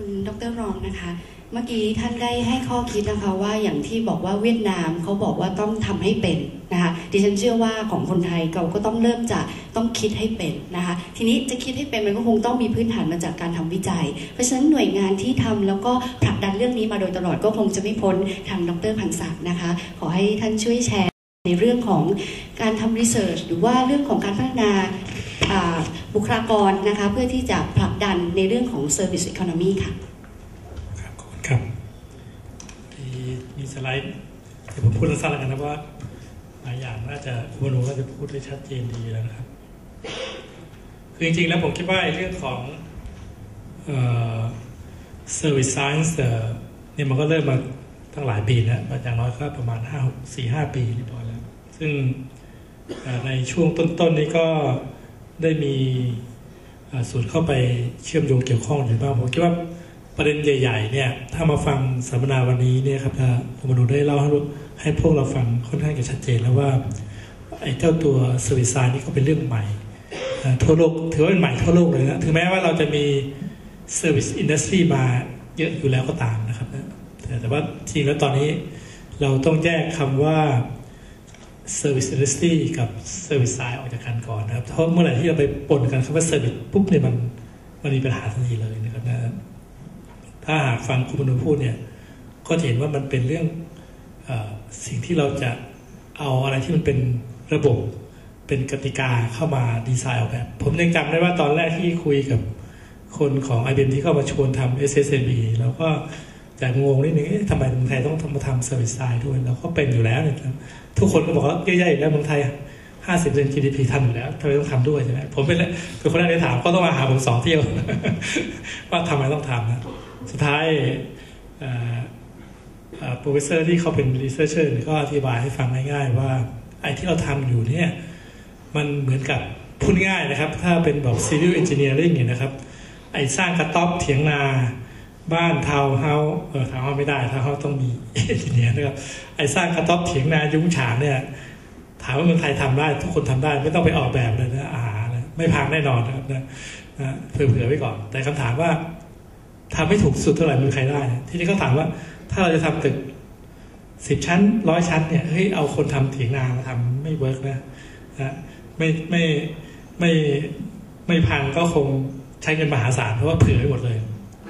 คุณดรรองนะคะ เมื่อกี้ท่านได้ให้ข้อคิดนะคะว่าอย่างที่บอกว่าเวียดนามเขาบอกว่าต้องทำให้เป็นนะคะดิฉันเชื่อว่าของคนไทยเราก็ต้องเริ่มจากต้องคิดให้เป็นนะคะ ทีนี้จะคิดให้เป็นมันก็คงต้องมีพื้นฐานมาจากการทำวิจัย เพราะฉะนั้นหน่วยงานที่ทำแล้วก็ผลักดันเรื่องนี้มาโดยตลอดก็คงจะไม่พ้นทางดรพันศักดิ์นะคะ ขอให้ท่านช่วยแชร์ในเรื่องของการทำรีเสิร์ชหรือว่าเรื่องของการพัฒนา บุคลากรนะคะเพื่อที่จะผลักดันในเรื่องของ Service Economy ค่ะครับขอบคุณครับมีมีสไลด์เดี๋ยวผมพูดสั้นๆแล้วกันนะว่าหลายอย่างน่าจะคุณมโนก็จะพูดได้ชัดเจนดีแล้วนะครับ คือจริงๆแล้วผมคิดว่าเรื่องของเอ่อ service science เนี่ยมันก็เริ่มมาตั้งหลายปีแล้วมาอย่างน้อยก็ประมาณห้าสี่ห้าปีเรียบร้อยแล้ว ซึ่งในช่วงต้นๆนี้ก็ ได้มีส่วนเข้าไปเชื่อมโยงเกี่ยวข้องอยู่บ้างผมคิดว่าประเด็นใหญ่ ๆ เนี่ยถ้ามาฟังสัมมนาวันนี้เนี่ยครับถ้าคุณมนุได้เล่าให้ให้พวกเราฟังค่อนข้างจะชัดเจนแล้วว่าไอ้เจ้าตัวเซอร์วิสไซน์นี่ก็เป็นเรื่องใหม่ทั่วโลกถือว่าเป็นใหม่ทั่วโลกเลยนะถึงแม้ว่าเราจะมีเซอร์วิสอินดัสทรีมาเยอะอยู่แล้วก็ตามนะครับนะแต่แต่ว่าจริงแล้วตอนนี้เราต้องแยกคำว่า Service Industry กับ Service Side ออกจากกันก่อนนะครับ เพราะเมื่อไหร่ที่เราไปปนกันคำว่า Service ปุ๊บเนี่ยมันมันมีปัญหาทันทีเลยนะครับนะถ้าหากฟังคุณมนุพูดเนี่ย ก็จะเห็นว่ามันเป็นเรื่องอสิ่งที่เราจะเอาอะไรที่มันเป็นระบบเป็นกติกาเข้ามาดีไซน์ออกแบบ ผมยังจำได้ว่าตอนแรกที่คุยกับคนของ IBM ที่เข้ามาชวนทำ SSB แล้วก็ จะงงนิดนึงทำไมเมืองไทยต้องทำมาทำเซอร์วิสไซด์ด้วยเราก็เป็นอยู่แล้วนี่ยครับทุกคนก็บอกว่าเยอะๆอยู่แล้วเมืองไทย50% GDP ทำอยู่แล้วทำไมต้องทำด้วยใช่ไหมผมเป็นเป็นคนแรกที่ถามก็ต้องมาหาผมสองเที่ยวว่าทำไมต้องทำนะสุดท้ายโปรเฟสเซอร์ที่เขาเป็นรีเสิร์ชเชอร์ก็อธิบายให้ฟังง่ายๆว่าไอ้ที่เราทำอยู่เนี่ยมันเหมือนกับพูดง่ายนะครับ ถ้าเป็นแบบ civil engineering เนี่ยนะครับ ไอ้สร้างกระต๊อบเถียงนา บ้านทาวน์เฮาเออทาวน์เฮาไม่ได้ทาวน์เฮาต้องมีเอนจิเนียนะครับไอ้สร้างกระต๊อบเถียงนายุ้งฉางเนี่ย ถามว่าเมืองไทยทำได้ ทุกคนทำได้ ไม่ต้องไปออกแบบเลยนะอาหารนะไม่พังแน่นอนนะครับนะเผื่อๆไว้ก่อน แต่คำถามว่าทำไม่ถูกสุดเท่าไหร่มือใครได้ ทีนี้เขาถามว่า ถ้าเราจะทำตึกสิบชั้นร้อยชั้นเนี่ยเฮ้ยเอาคนทำเถียงนามาทำไม่เวิร์กนะนะไม่ไม่ไม่ไม่พังก็คงใช้เงินมหาศาลเพราะว่าเผื่อไว้หมดเลย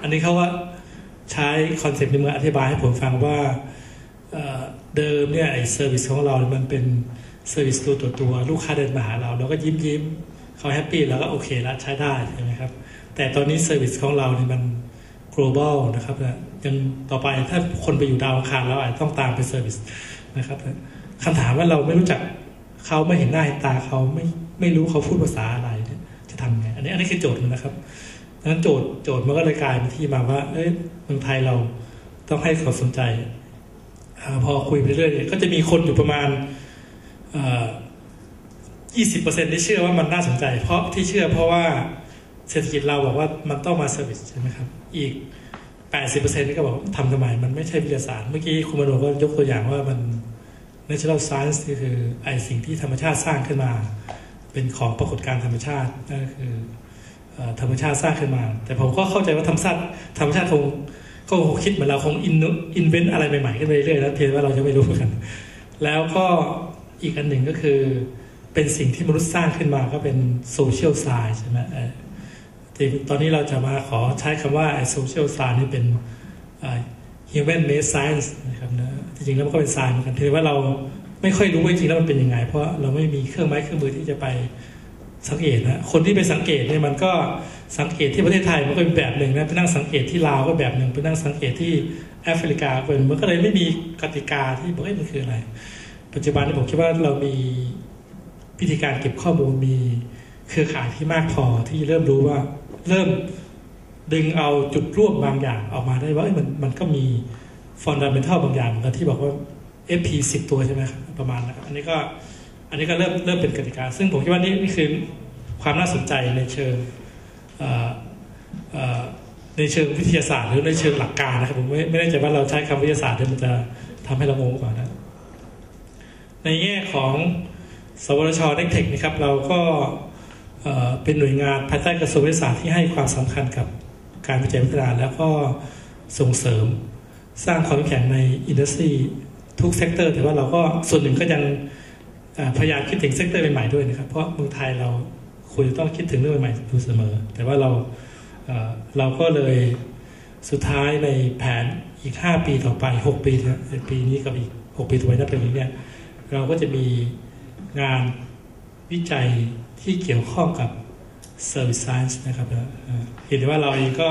อันนี้เขาว่าใช้คอนเซปต์ในเมืองอธิบายให้ผมฟังว่าเดิมเนี่ยไอ้เซอร์วิสของเรา มันเป็นเซอร์วิสตัวตัวตัว ลูกค้าเดินมาหาเราเราก็ยิ้มยิ้มเขาแฮปปี้แล้วก็โอเคล้วใช้ได้ใช่ไหมครับ แต่ตอนนี้เซอร์วิสของเราเนี่ยมัน global นะครับยังต่อไปถ้าคนไปอยู่ดาวอังคารแล้วอาจต้องตามไปเซอร์วิสนะครับคำถามว่าเราไม่รู้จักเขาไม่เห็นหน้าเห็นตาเขาไม่ไม่รู้เขาพูดภาษาอะไรจะทำไงอันนี้อันนี้คือโจทย์มันนะครับ ดังนั้นโจทย์โจทย์มันก็เลยกลายเป็นที่มาว่า เอ้ยเมืองไทยเราต้องให้เขามสนใจอพอคุยไปเรื่อยก็จะมีคนอยู่ประมาณยี่สิบเปอร์เซ็นที่เชื่อว่ามันน่าสนใจ เพราะที่เชื่อเพราะว่าเศรษฐกิจเราบอกว่ามันต้องมาเซอร์วิสใช่ไหมครับ อีก 80%นี่ก็บอกทำทำไมมันไม่ใช่วิทยาศาสตร์ เมื่อกี้คุณมโนก็ยกตัวอย่างว่ามัน natural science ก็คือไอสิ่งที่ธรรมชาติสร้างขึ้นมา เป็นของปรากฏการธรรมชาตินั่นคือ ธรรมชาติสร้างขึ้นมา แต่ผมก็เข้าใจว่าธรรมชาติธรรมชาติคงก็คงคิดเหมือนเราคงอินอินเวนต์อะไรใหม่ๆขึ้นไปเรื่อยๆแล้วเพียงว่าเราจะไม่รู้เหมือนกัน แล้วก็อีกอันหนึ่งก็คือเป็นสิ่งที่มนุษย์สร้างขึ้นมาก็เป็นโซเชียลไซน์ใช่ไหมตอนนี้เราจะมาขอใช้คำว่า social science นี่เป็น human made science นะครับนะจริงๆแล้วมันก็เป็น science เหมือนกันถือว่าเราไม่ค่อยรู้ว่าจริงๆแล้วมันเป็นยังไง เพราะเราไม่มีเครื่องไม้เครื่องมือที่จะไป สังเกตนะคนที่ไปสังเกตเนี่ยมันก็สังเกตที่ประเทศไทยมันก็เป็นแบบหนึ่งนะไปนั่งสังเกตที่ลาวก็แบบหนึ่งไปนั่งสังเกตที่แอฟริกาเป็นมันก็เลยไม่มีกติกาที่บอกว่ามันคืออะไร ปัจจุบันนี้ผมคิดว่าเรามีวิธีการเก็บข้อมูลมีเครือข่ายที่มากพอที่เริ่มรู้ว่าเริ่มดึงเอาจุดร่วมบางอย่างออกมาได้ว่ามันมันก็มีฟอนดัมเบนทัลบางอย่างเหมือนกันที่บอกว่า FP สิบตัวใช่ไหมครับประมาณนะครับอันนี้ก็ อันนี้ก็เริ่มเริ่มเป็นกติกา ซึ่งผมคิดว่านี่นี่คือความน่าสนใจในเชิงในเชิงวิทยาศาสตร์หรือในเชิงหลักการนะครับผมไม่ไม่แน่ใจว่าเราใช้คำวิทยาศาสตร์มันจะทำให้เรางงกว่านะ ในแง่ของสวทชเทคนะครับเราก็เป็นหน่วยงานภายใต้กระทรวงวิทยาศาสตร์ที่ให้ความสำคัญกับการวิจัยพัฒนาแล้วก็ส่งเสริมสร้างความแข็งในอินดัสทรีทุกเซกเตอร์แต่ว่าเราก็ส่วนหนึ่งก็ยัง พยายามคิดถึงเซกเตอร์ใหม่ๆด้วยนะครับ เพราะเมืองไทยเราควรจะต้องคิดถึงเรื่องใหม่ๆอยู่เสมอ แต่ว่าเราเราก็เลยสุดท้ายในแผนอีก 5 ปีต่อไป 6 ปีนปีนี้กับอีก 6 ปีต่อไปนับเป็นนี้เนี่ยเราก็จะมีงานวิจัยที่เกี่ยวข้องกับ Service Science นะครับเห็นว่าเราเองก็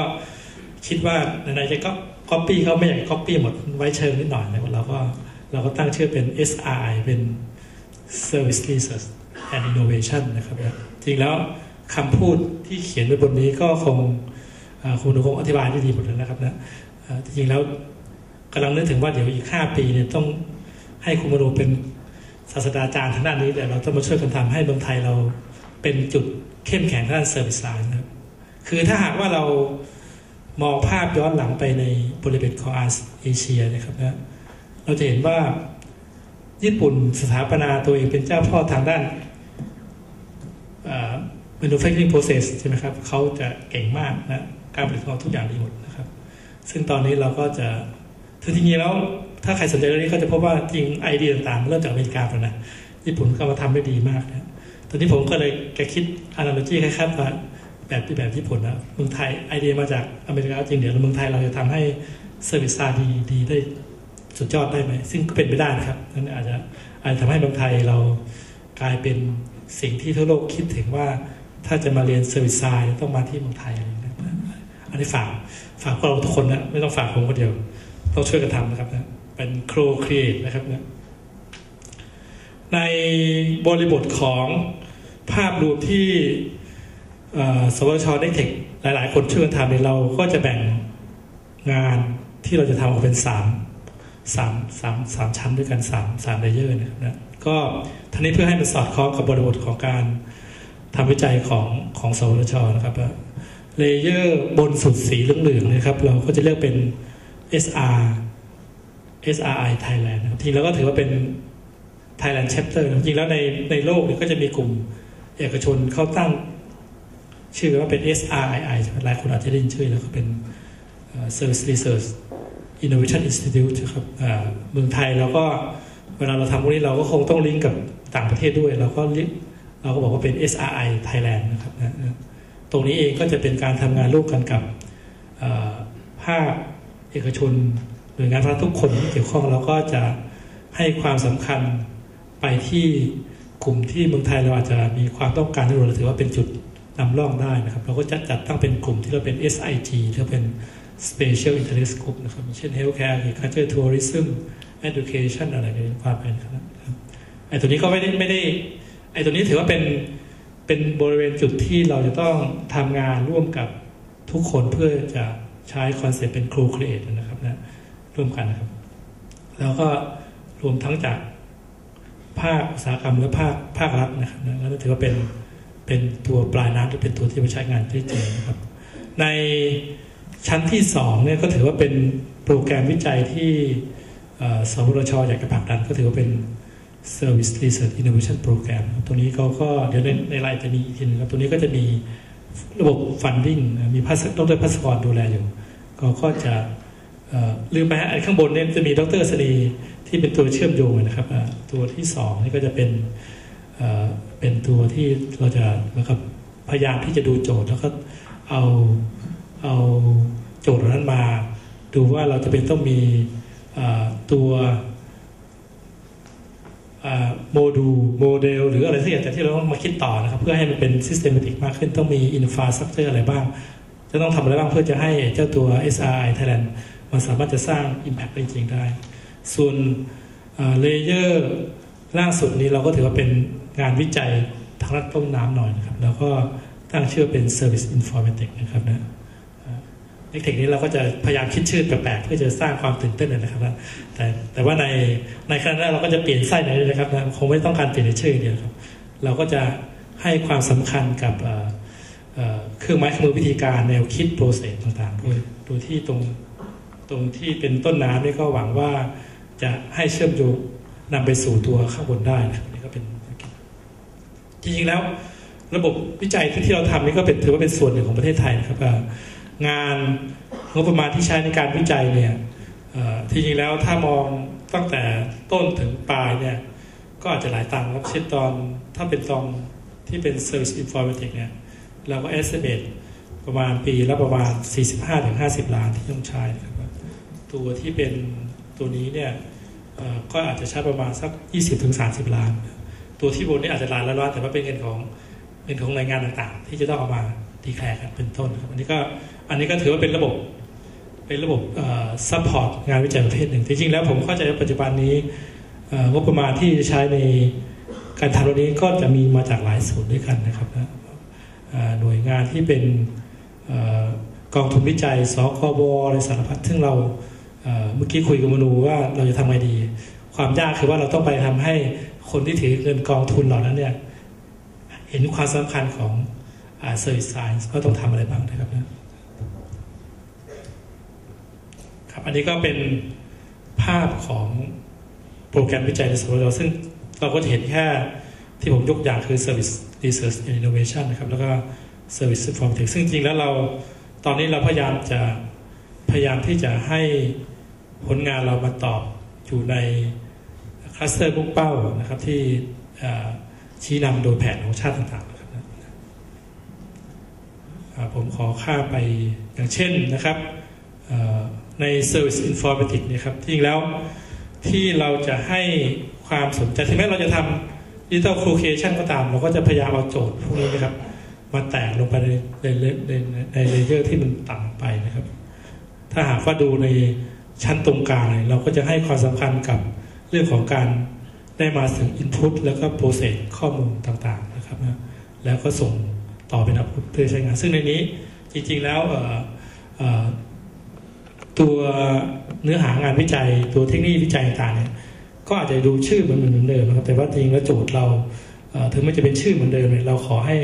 คิดว่าในๆจะก็ copy เขาไม่อยาก copy หมดไว้เชิงนิดหน่อยนะเราก็เราก็ตั้งชื่อเป็น SRI เป็น Service Research and Innovation นะครับจริงแล้วคำพูดที่เขียนไว้บนนี้ก็คงคุณคงอธิบายได้ดีหมดแล้วนะครับนะจริงแล้วกำลังนึกถึงว่าเดี๋ยวอีก 5 ปีเนี่ยต้องให้คุณมโนเป็นศาสตราจารย์ทางด้านนี้แต่เราต้องมาช่วยกันทำให้เมืองไทยเราเป็นจุดเข้มแข็งด้านเซอร์วิสไลน์นะครับคือถ้าหากว่าเรามองภาพย้อนหลังไปในบริบทของอาเอเชียนะครับนะเราจะเห็นว่า ญี่ปุ่นสถาปนาตัวเองเป็นเจ้าพ่อทางด้าน manufacturing process ใช่ไหมครับเขาจะเก่งมากนะการผลิตของทุกอย่างดีหมดนะครับ ซึ่งตอนนี้เราก็จะคือจริงๆแล้วถ้าใครสนใจเรื่องนี้ก็จะพบว่าจริงไอเดียต่างๆเริ่มจากอเมริกาแล้วนะญี่ปุ่นก็มาทำได้ดีมากนะตอนนี้ผมก็เลยแกคิดอนาลจีคล้ายๆว่าแบบที่แบบญี่ปุ่นนะเมืองไทยไอเดียมาจากอเมริกาจริงเดี๋ยวเมืองไทยเราจะทำให้เซอร์วิสซาดีดีได้ สุดยอดได้ไหม ซึ่งก็เป็นไปได้นะครับนั่นอาจจะอาจจะทำให้เมืองไทยเรากลายเป็นสิ่งที่ทั่วโลกคิดถึงว่าถ้าจะมาเรียนเซอร์วิสไซด์ต้องมาที่เมืองไทยอะไรนะอันนี้ฝากฝากพวกเราทุกคนนะไม่ต้องฝากผมคนเดียวต้องช่วยกันทำนะครับนะเป็นโครครีเอทนะครับนะในบริบทของภาพรวมที่สวชได้เทคหลาย ๆ คนช่วยกันทำเนี่ยเราก็จะแบ่งงานที่เราจะทำออกเป็นสาม สามสามสามชั้นด้วยกันสามสามเลเยอร์นะครับนะก็ท่านี้เพื่อให้มันสอดคล้องกับบริบทของการทำวิจัยของของสวชนะครับเลเยอร์บนสุดสีเหลืองๆนะครับ เราก็จะเรียกเป็น SR SRI Thailand นะครับทีแล้วก็ถือว่าเป็น Thailand Chapter จริงแล้วในในโลกนี่ก็จะมีกลุ่มเอกชนเข้าตั้ง ชื่อว่าเป็น SRII หลายคนอาจจะได้ยินชื่อแล้วก็เป็น Service Research Innovation Institute ครับเมืองไทยเราก็เวลาเราทำพวกนี้เราก็คงต้องลิงก์กับต่างประเทศด้วย เราก็เราก็บอกว่าเป็น SRI Thailand นะครับนะตรงนี้เองก็จะเป็นการทำงานร่วมกันกับภาคเอกชนหน่วยงานภาคทุกคนที่เกี่ยวข้องเราก็จะให้ความสำคัญไปที่กลุ่มที่เมืองไทยเราอาจจะมีความต้องการที่เราถือว่าเป็นจุดนำร่องได้นะครับ เราก็จะจัดตั้งเป็นกลุ่มที่เราเป็น SIG ที่เป็น Special Interest Group นะครับเช่น Healthcare Agriculture Tourism Education อะไรในความเป็นครับไอ้ตัวนี้ก็ไม่ได้ไม่ได้ไอ้ตัวนี้ถือว่าเป็นเป็นบริเวณจุดที่เราจะต้องทำงานร่วมกับทุกคนเพื่อจะใช้คอนเซ็ปต์เป็นครูครีเอทนะครับนะร่วมกันนะครับ แล้วก็รวมทั้งจากภาคอุตสาหกรรมและภาคภาครัฐนะครับนะแล้วถือว่าเป็นเป็นตัวปลายน้ำหรือเป็นตัวที่มาใช้งานได้จริงนะครับ ใน ชั้นที่สองเนี่ยก็ถือว่าเป็นโปรแกรมวิจัยที่สวรชอยากจะผลักดันก็ถือว่าเป็น Service Research Innovation Program ตัวนี้เขาก็เดี๋ยวในในรายจะมีอีกทีนึงครับตัวนี้ก็จะมีระบบ funding มีพัสดรพัสกรดูแลอยู่ก็ก็จะลืมไปไอข้างบนเนี่ยจะมีดรสนีที่เป็นตัวเชื่อมโยงนะครับตัวที่สองนี่ก็จะเป็นเป็นตัวที่เราจะนะครับพยายามที่จะดูโจทย์แล้วก็เอา เอาโจทย์นั้นมา ดูว่าเราจะเป็นต้องมีตัวโมดูลโมเดลหรืออะไรสักอย่างแต่ที่เราต้องมาคิดต่อนะครับ เพื่อให้มันเป็นซิสเตมติกมากขึ้นต้องมีอินฟาสักเจอร์อะไรบ้าง จะต้องทำอะไรบ้างเพื่อจะให้เจ้าตัว SRI Thailand มันสามารถจะสร้าง Impact ได้จริงได้ ส่วนเลเยอร์ล่างสุดนี้เราก็ถือว่าเป็นงานวิจัยทางด้านต้นน้ำหน่อยนะครับ แล้วก็ตั้งชื่อเป็น Service Informatics นะครับนะ เทคนิคนี้เราก็จะพยายามคิดชื่อแปลกๆเพื่อจะสร้างความตื่นเต้นนะครับ แต่แต่ว่าในในขณะนั้นเราก็จะเปลี่ยนไส้ไหนเลยนะครับคงไม่ต้องการเปลี่ยนชื่อเดียวครับ เราก็จะให้ความสำคัญกับเครื่องไม้เครื่องมือวิธีการแนวคิดโปรเซสต่างๆด้วยโดยที่ตรงตรงที่เป็นต้นน้ำนี่ก็หวังว่าจะให้เชื่อมโยงนำไปสู่ตัวข้างบนได้นะครับนี่ก็เป็นจริงๆแล้ว ระบบวิจัยที่เราทำนี่ก็เป็นถือว่าเป็นส่วนหนึ่งของประเทศไทยนะครับ งานงบประมาณที่ใช้ในการวิจัยเนี่ยที่จริงแล้วถ้ามองตั้งแต่ต้นถึงปลายเนี่ยก็อาจจะหลายตังค์ครับเช่นตอนถ้าเป็นตอนที่เป็น Service Informatics เนี่ยเราก็ estimate ประมาณปีละประมาณ 45-50 ล้านที่ต้องใช้นะครับตัวที่เป็นตัวนี้เนี่ยก็อาจจะใช้ประมาณสัก 20-30 ล้าน ตัวที่บนนี่อาจจะล้านละล้านแต่ว่าเป็นเงินของเงินของหน่วยงานต่างๆ ที่จะต้องเอามา ดีแคร์กันเป็นต้นครับอันนี้ก็อันนี้ก็ถือว่าเป็นระบบเป็นระบบซัพพอร์ตงานวิจัยประเภทหนึ่งจริงๆแล้วผมเข้าใจว่าปัจจุบันนี้งบประมาณที่จะใช้ในการทำตรงนี้ก็จะมีมาจากหลายส่วนด้วยกันนะครับนะหน่วยงานที่เป็นอกองทุนวิจัยสคบอะไรสารพัดซึ่งเราเมื่อกี้คุยกับมนูว่าเราจะทำไงดี ความยากคือว่าเราต้องไปทำให้คนที่ถือเงินกองทุนเหล่านั้นเนี่ยเห็นความสำคัญของ เซอร์วิสไซน์ก็ต้องทำอะไรบ้างนะครับนะครับ อันนี้ก็เป็นภาพของโปรแกรมวิจัยในสวทซึ่งเราก็จะเห็นแค่ที่ผมยกอย่างคือ Service Research and Innovation นะครับ แล้วก็ Service i n f o r m a t i c ซึ่งจริงแล้วเราตอนนี้เราพยายามจะพยายามที่จะให้ผลงานเรามาตอบอยู่ในคลัสเตอร์มุ่งเป้านะครับที่ชี้นำโดยแผนของชาติต่างๆ ผมขอค่าไปอย่างเช่นนะครับใน Service Informatics นี่ยครับที่จริงแล้วที่เราจะให้ความสนใจถึงแม้เราจะทำ Digital Collocation ก็ตาม เราก็จะพยายามเอาโจทย์พวกนี้นะครับ มาแตกลงไปในในในในเลเยอร์ที่มันต่ำไปนะครับ ถ้าหากว่าดูในชั้นตรงกลางเราก็จะให้ความสำคัญกับเรื่องของการได้มาถึง Input แล้วก็ Process ข้อมูลต่างๆนะครับนะแล้วก็ส่ง ต่อเป็น Output เพื่อใช้งาน ซึ่งในนี้จริงๆแล้วตัวเนื้อหางานวิจัย ตัวเทคโนโลยีวิจัยต่างเนี่ยก็อาจจะดูชื่อเหมือนเดิมนะครับแต่ว่าจริงแล้วโจทย์เราถึงมันจะเป็นชื่อเหมือนเดิมเนี่ยเราขอให้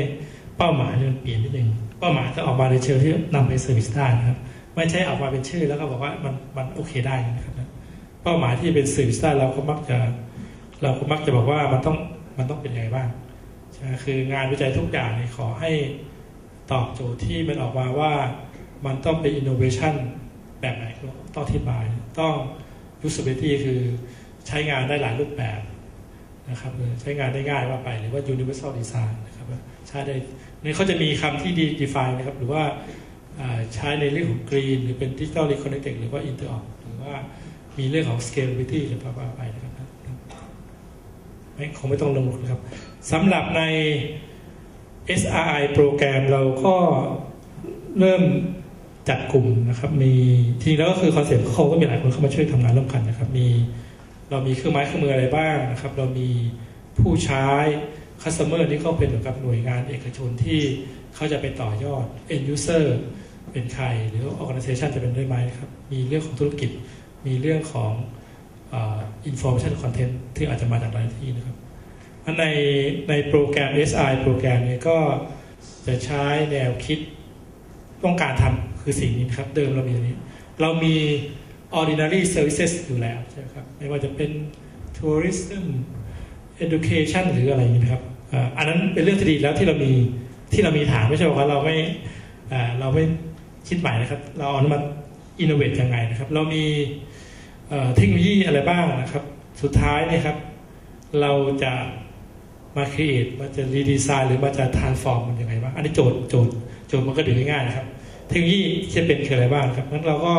เป้าหมายมันเปลี่ยนนิดนึงเป้าหมายต้อออกมาในเชิงที่นำไปเซอร์วิสได้นะครับไม่ใช่ออกมาเป็นชื่อแล้วก็บอกว่ามันมันโอเคได้นะครับเป้าหมายที่เป็นเซอร์วิสได้เราก็มักจะ เราก็มักจะบอกว่ามันต้องมันต้องเป็นยังไงบ้าง คืองานวิจัยทุกอย่างเนี่ยขอให้ตอบโจทย์ที่มันออกมาว่ามันต้องเป็นอินโนเวชันแบบไหนต้องอธิบาย ต้อง usability คือใช้งานได้หลายรูปแบบนะครับใช้งานได้ง่ายว่าไป หรือว่า universal design นะครับใช้ได้ในเขาจะมีคำที่ define นะครับ หรือว่าใช้ในเรื่องของ green หรือเป็น digital reconnected หรือว่า interop หรือว่ามีเรื่องของ scalability หรือว่าไปนะครับ ไม่คงไม่ต้องลงนะครับสำหรับใน SRI โปรแกรมเราก็เริ่มจัดกลุ่มนะครับ มีทีแล้วก็คือคอนเซ็ปต์เขาก็มีหลายคนเข้ามาช่วยทำงานร่วมกันนะครับ มีเรามีเครื่องไม้เครื่องมืออะไรบ้างนะครับ เรามีผู้ใช้คัสเตอร์นี่ก็เป็นเหมือนกับหน่วยงานเอกชนที่เขาจะไปต่อยอด end user เป็นใคร หรือ organization จะเป็นด้วยไหมครับ มีเรื่องของธุรกิจ มีเรื่องของ information content ที่อาจจะมาจากหลายที่นะครับในในโปรแกรม SI โปรแกรมนี้ก็จะใช้แนวคิดต้องการทำคือสิ่งนี้ครับ เดิมเรามีอย่างนี้ เรามี ordinary services อยู่แล้วใช่ไหมครับ ไม่ว่าจะเป็น tourism education หรืออะไรอย่างนี้นะครับอันนั้นเป็นเรื่องที่ดีแล้วที่เรามีที่เรามีฐานไม่ใช่ว่าเราไม่เราไม่คิดใหม่นะครับ เราเอามา innovate ยังไงนะครับ เรามี เทคโนโลยีอะไรบ้างนะครับ สุดท้ายนี่ครับ เราจะมาครีเอทมาจะรีดีไซน์หรือมาจะทานฟอร์มมันยังไงบ้างอันนี้โจทย์โจทย์โจทย์มันก็ดูง่ายๆนะครับ เทคโนโลยีจะเป็นคืออะไรบ้างครับงั้นเราก็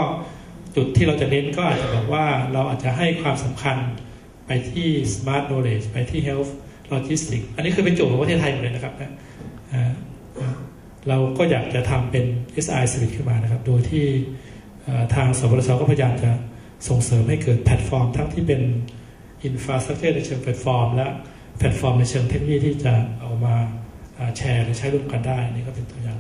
จุดที่เราจะเน้นก็อาจจะบอกว่าเราอาจจะให้ความสำคัญไปที่ smart knowledge ไปที่ health logistics อันนี้คือเป็นโจทย์ของประเทศไทยหมดเลยนะครับนะเราก็อยากจะทำเป็น SI Suite ขึ้นมานะครับ โดยที่ทางสบสก็พยายามจะ ส่งเสริมให้เกิดแพลตฟอร์ม ทั้งที่เป็นอินฟราสตรักเจอร์ในเชิงแพลตฟอร์ม และแพลตฟอร์มในเชิงเทคโนโลยีที่จะเอามาแชร์หรือใช้ร่วมกันได้นี่ก็เป็นตัวอย่าง